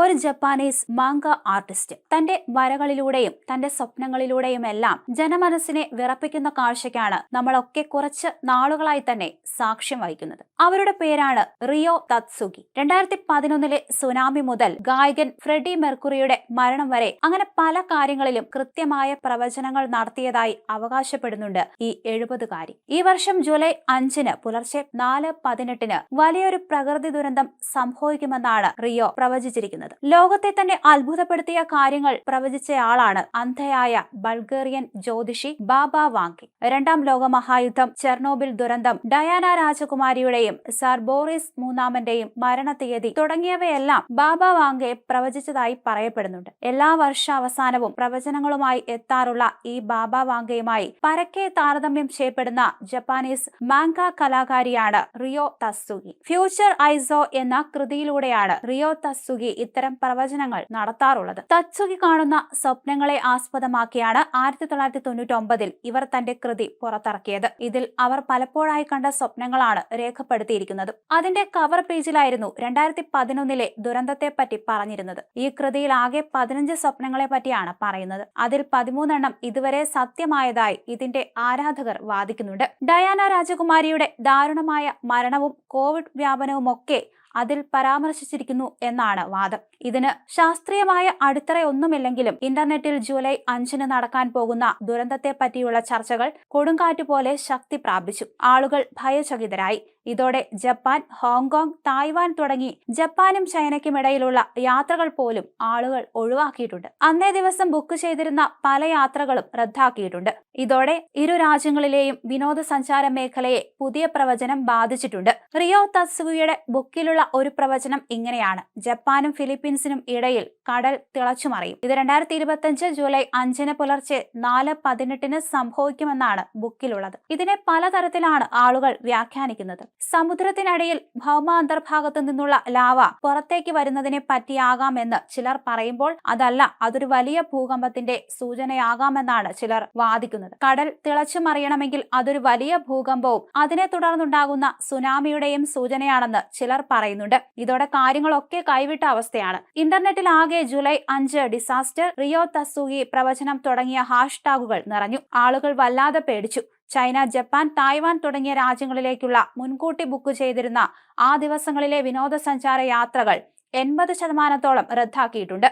ഒരു Japanese manga artist. തന്റെ വരകളിലൂടെയും തന്റെ സ്വപ്നങ്ങളിലൂടെയും എല്ലാം ജനമനസ്സിനെ വിറപ്പിക്കുന്ന കാഴ്ചയ്ക്കാണ് നമ്മളൊക്കെ കുറച്ച് നാളുകളായി തന്നെ സാക്ഷ്യം വഹിക്കുന്നത്. അവരുടെ പേരാണ് റിയോ തത്സുഗി രണ്ടായിരത്തി പതിനൊന്നിലെ സുനാമി മുതൽ ഗായകൻ ഫ്രെഡി മെർക്കുറിയുടെ മരണം വരെ അങ്ങനെ പല കാര്യങ്ങളിലും കൃത്യമായ പ്രവചനങ്ങൾ നടത്തിയതായി അവകാശപ്പെടുന്നുണ്ട് ഈ എഴുപതുകാരി. ഈ വർഷം ജൂലൈ അഞ്ചിന് പുലർച്ചെ നാല് പതിനെട്ടിന് വലിയൊരു പ്രകൃതി ദുരന്തം സംഭവിക്കുമെന്നാണ് റിയോ പ്രവചിച്ചിരിക്കുന്നത്. ലോകത്തെ തന്നെ അത്ഭുതപ്പെടുത്തിയ കാര്യങ്ങൾ പ്രവചിച്ചയാളാണ് അന്ധയായ ബൾഗേറിയൻ ജ്യോതിഷി ബാബ വാങ്കി. രണ്ടാം ലോക മഹായുദ്ധം ചെർണോബിൽ ദുരന്തം ഡയാന രാജകുമാരിയുടെയും സർ ബോറിസ് മൂന്നാമന്റെയും മരണതീയതി തുടങ്ങിയവയെല്ലാം ബാബ വാങ്കെ പ്രവചിച്ചതായി പറയപ്പെടുന്നുണ്ട്. എല്ലാ വർഷാവസാനവും പ്രവചനങ്ങളുമായി എത്താറുള്ള ഈ ബാബ വാങ്കയുമായി പരക്കെ താരതമ്യം ചെയ്യപ്പെടുന്ന Japanese manga കലാകാരിയാണ് Ryo Tatsuki future I saw എന്ന കൃതിയിലൂടെയാണ് റിയോ തസ്സുഗി ഇത്തരം പ്രവചനങ്ങൾ നടത്താറുള്ളത്. തച്ചുകി കാണുന്ന സ്വപ്നങ്ങളെ ആസ്പദമാക്കിയാണ് ആയിരത്തി തൊള്ളായിരത്തി തൊണ്ണൂറ്റി ഒമ്പതിൽ ഇവർ തന്റെ കൃതി പുറത്തിറക്കിയത്. ഇതിൽ അവർ പലപ്പോഴായി കണ്ട സ്വപ്നങ്ങളാണ് രേഖപ്പെടുത്തിയിരിക്കുന്നത്. അതിന്റെ കവർ പേജിലായിരുന്നു രണ്ടായിരത്തി പതിനൊന്നിലെ ദുരന്തത്തെ പറ്റി പറഞ്ഞിരുന്നത്. ഈ കൃതിയിൽ ആകെ പതിനഞ്ച് സ്വപ്നങ്ങളെ പറ്റിയാണ് പറയുന്നത്. അതിൽ പതിമൂന്നെണ്ണം ഇതുവരെ സത്യമായതായി ഇതിന്റെ ആരാധകർ വാദിക്കുന്നുണ്ട്. ഡയാന രാജകുമാരിയുടെ ദാരുണമായ മരണവും കോവിഡ് വ്യാപനവും ഒക്കെ അതിൽ പരാമർശിച്ചിരിക്കുന്നു എന്നാണ് വാദം. ഇതിന് ശാസ്ത്രീയമായ അടിത്തറയൊന്നുമില്ലെങ്കിലും ഇന്റർനെറ്റിൽ ജൂലൈ അഞ്ചിന് നടക്കാൻ പോകുന്ന ദുരന്തത്തെ പറ്റിയുള്ള ചർച്ചകൾ കൊടുങ്കാറ്റ് പോലെ ശക്തി പ്രാപിച്ചു. ആളുകൾ ഭയചകിതരായി. ഇതോടെ ജപ്പാൻ ഹോങ്കോങ് തായ്വാൻ തുടങ്ങി ജപ്പാനും ചൈനയ്ക്കും ഇടയിലുള്ള യാത്രകൾ പോലും ആളുകൾ ഒഴിവാക്കിയിട്ടുണ്ട്. അന്നേ ദിവസം ബുക്ക് ചെയ്തിരുന്ന പല യാത്രകളും റദ്ദാക്കിയിട്ടുണ്ട്. ഇതോടെ ഇരു രാജ്യങ്ങളിലെയും വിനോദസഞ്ചാര മേഖലയെ പുതിയ പ്രവചനം ബാധിച്ചിട്ടുണ്ട്. റിയോ തസുവിയുടെ ബുക്കിലുള്ള ഒരു പ്രവചനം ഇങ്ങനെയാണ്. ജപ്പാനും ഫിലിപ്പീൻസിനും ഇടയിൽ കടൽ തിളച്ചുമറിയും ഇത് രണ്ടായിരത്തി ഇരുപത്തിയഞ്ച് ജൂലൈ അഞ്ചിന് പുലർച്ചെ നാല് പതിനെട്ടിന് സംഭവിക്കുമെന്നാണ് ബുക്കിലുള്ളത്. ഇതിനെ പലതരത്തിലാണ് ആളുകൾ വ്യാഖ്യാനിക്കുന്നത്. സമുദ്രത്തിനടിയിൽ ഭൗമ അന്തർഭാഗത്തു നിന്നുള്ള ലാവ പുറത്തേക്ക് വരുന്നതിനെ പറ്റിയാകാമെന്ന് ചിലർ പറയുമ്പോൾ അതല്ല അതൊരു വലിയ ഭൂകമ്പത്തിന്റെ സൂചനയാകാമെന്നാണ് ചിലർ വാദിക്കുന്നത്. കടൽ തിളച്ചു മറിയണമെങ്കിൽ അതൊരു വലിയ ഭൂകമ്പവും അതിനെ തുടർന്നുണ്ടാകുന്ന സുനാമിയുടെയും സൂചനയാണെന്ന് ചിലർ പറയുന്നുണ്ട്. ഇതോടെ കാര്യങ്ങളൊക്കെ കൈവിട്ട അവസ്ഥയാണ്. ഇന്റർനെറ്റിൽ ആകെ ജൂലൈ അഞ്ച് ഡിസാസ്റ്റർ റിയോ തസൂഗി പ്രവചനം തുടങ്ങിയ ഹാഷ്ടാഗുകൾ നിറഞ്ഞു. ആളുകൾ വല്ലാതെ പേടിച്ചു. ചൈന ജപ്പാൻ തായ്വാൻ തുടങ്ങിയ രാജ്യങ്ങളിലേക്കുള്ള മുൻകൂട്ടി ബുക്ക് ചെയ്തിരുന്ന ആ ദിവസങ്ങളിലെ വിനോദസഞ്ചാര യാത്രകൾ എൺപത് ശതമാനത്തോളം റദ്ദാക്കിയിട്ടുണ്ട്.